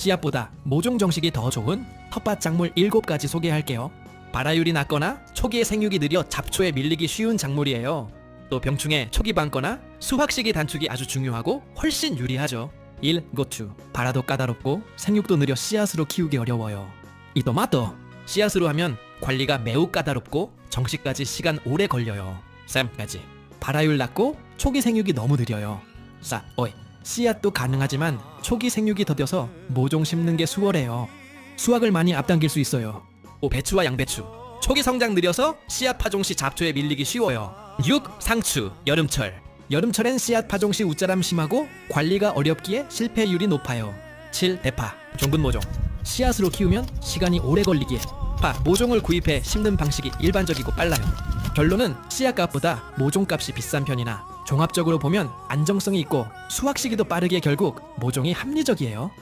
씨앗보다 모종 정식이 더 좋은 텃밭 작물 7가지 소개할게요. 발화율이 낮거나 초기에 생육이 느려 잡초에 밀리기 쉬운 작물이에요. 또 병충해 초기 방거나 수확 시기 단축이 아주 중요하고 훨씬 유리하죠. 1. 고추 발화도 까다롭고 생육도 느려 씨앗으로 키우기 어려워요. 이 토마토 씨앗으로 하면 관리가 매우 까다롭고 정식까지 시간 오래 걸려요. 3까지 발화율 낮고 초기 생육이 너무 느려요. 4. 오이 씨앗도 가능하지만 초기 생육이 더뎌서 모종 심는 게 수월해요. 수확을 많이 앞당길 수 있어요. 5. 배추와 양배추 초기 성장 느려서 씨앗 파종 시 잡초에 밀리기 쉬워요. 6. 상추 여름철 여름철엔 씨앗 파종 시 웃자람 심하고 관리가 어렵기에 실패율이 높아요. 7. 대파 종근 모종 씨앗으로 키우면 시간이 오래 걸리기에 파 모종을 구입해 심는 방식이 일반적이고 빨라요. 결론은 씨앗값보다 모종값이 비싼 편이나 종합적으로 보면 안정성이 있고 수확 시기도 빠르기에 결국 모종이 합리적이에요.